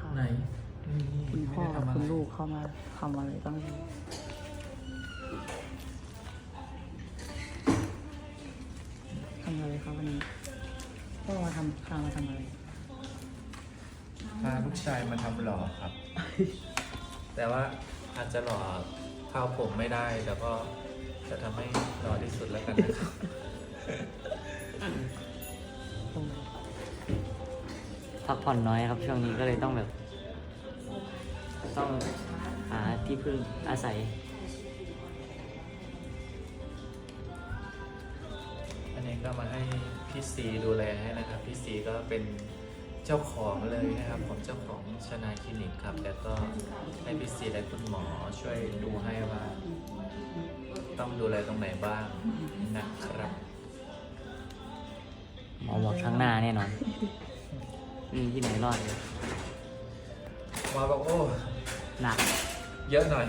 ค่ะ ไหนนี่คุณไม่พ่อได้ทำอะไรคุณลูกเข้ามาทำอะไรต้องทำอะไรครับวันนี้พ่อมาทำพามาทำอะไร พาลูกชายมาทำหล่อครับ แต่ว่าอาจจะหล่อเท่าผมไม่ได้ แต่ก็จะทำให้หล่อที่สุดแล้วกันนะครับ พักผ่อนน้อยครับ ช่วงนี้ก็เลยต้องแบบ ต้องหาที่พึ่งอาศัย อันนี้ก็มาให้พี่ซีดูแลให้นะครับ พี่ซีก็เป็นเจ้าของเลยนะครับของเจ้าของชนาคลินิกครับ แล้วก็ให้พี่ซีและคุณหมอช่วยดูให้ว่า ต้องดูแลตรงไหนบ้างนะครับ หมอบอกข้างหน้าแน่นอน ไมมีที่ไหนรอดเลยหมอบอกโอ้หนัก เยอะหน่อย